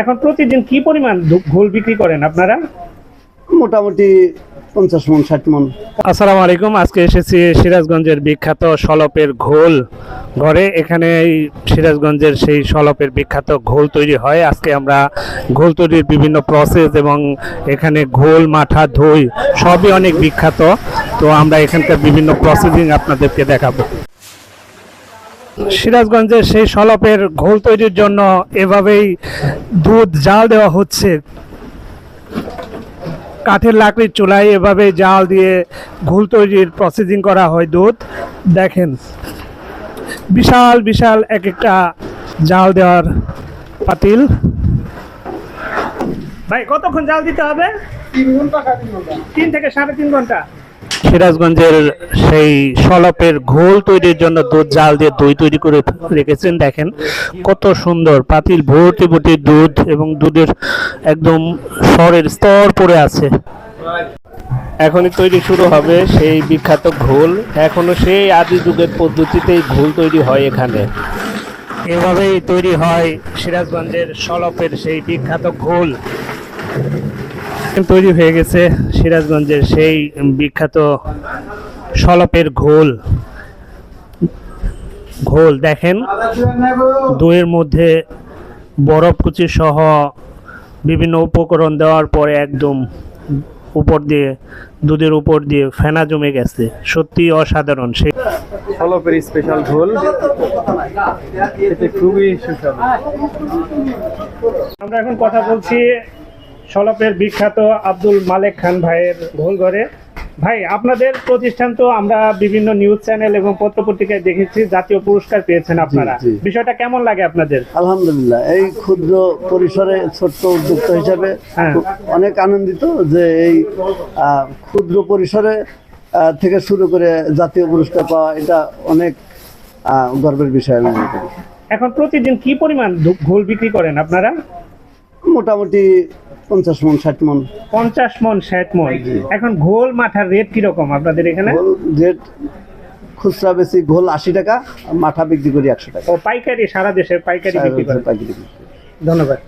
এখন প্রতিদিন কি পরিমাণ ঘোল বিক্রি করেন আপনারা? মোটামুটি পঞ্চাশ মন ষাট মন। আসসালামু আলাইকুম আজকে এসেছি সিরাজগঞ্জের বিখ্যাত সলপের ঘোল ঘরে। এখানে এই সিরাজগঞ্জের সেই সলপের বিখ্যাত ঘোল তৈরি হয়। আজকে আমরা ঘোল তৈরির বিভিন্ন প্রসেস এবং এখানে ঘোল মাঠা দই সবই অনেক বিখ্যাত। তো আমরা এখানকার বিভিন্ন প্রসেসিং আপনাদেরকে দেখাবো। সিরাজগঞ্জের সেই সলপের ঘোল তৈরির জন্য এভাবেই দুধ জাল দেওয়া হচ্ছে। কাঠের লাকড়ির চুলায় এভাবে জাল দিয়ে ঘোল তৈরির প্রসেসিং করা হয় দুধ। দেখেন বিশাল বিশাল এক একটা জাল দেওয়ার পাতিল। ভাই কতক্ষণ জাল দিতে হবে? তিন থেকে সাড়ে তিন ঘণ্টা। সিরাজগঞ্জের সেই সলপের ঘোল তৈরির জন্য দুধ জাল দিয়ে দই তৈরি করে রেখেছেন। দেখেন কত সুন্দর পাতিল ভর্তি ভর্তি দুধ এবং দুধের একদম স্বরের স্তর পড়ে আছে। এখনই তৈরি শুরু হবে সেই বিখ্যাত ঘোল। এখনও সেই আদি যুগের পদ্ধতিতেই ঘোল তৈরি হয় এখানে। এভাবেই তৈরি হয় সিরাজগঞ্জের সলপের সেই বিখ্যাত ঘোল। তৈরি হয়ে গেছে সিরাজগঞ্জের সেই বিখ্যাত সলপের ঘোল। ঘোল দেখেন দইয়ের মধ্যে বরফ কুচি সহ বিভিন্ন উপকরণ দেওয়ার পরে একদম উপর দিয়ে দুধের উপর দিয়ে ফেনা জমে গেছে। সত্যি অসাধারণ। সেই সলপের স্পেশাল ঝোল এতে খুবই সুস্বাদু। আমরা এখন কথা বলছি সলপের বিখ্যাত আব্দুল মালেক খান ভাইয়ের ঘোলঘরে ভাই আপনাদের প্রতিষ্ঠান তো আমরা বিভিন্ন নিউজ চ্যানেল এবং পত্রপত্রিকায় দেখেছি জাতীয় পুরস্কার পেয়েছেন আপনারা। বিষয়টা কেমন লাগে আপনাদের? আলহামদুলিল্লাহ এই ক্ষুদ্র পরিসরে ছোট্ট উদ্যোক্তা হিসাবে হ্যাঁ। অনেক আনন্দিত যে এই ক্ষুদ্র পরিসরে থেকে শুরু করে জাতীয় পুরস্কার পাওয়া এটা অনেক গর্বের বিষয় আমি মনে করি। এখন প্রতিদিন কি পরিমাণ ঘোল বিক্রি করেন আপনারা? মোটামুটি পঞ্চাশ মন ষাট মন। পঞ্চাশ মন ষাট মন। এখন ঘোল মাথার রেট কীরকম আপনাদের এখানে? রেট খুচরা বেশি ঘোল আশি টাকা মাথা বিক্রি করি একশো টাকা। ও পাইকারি সারা দেশের পাইকারি বিক্রি করে। পাইকারি ধন্যবাদ।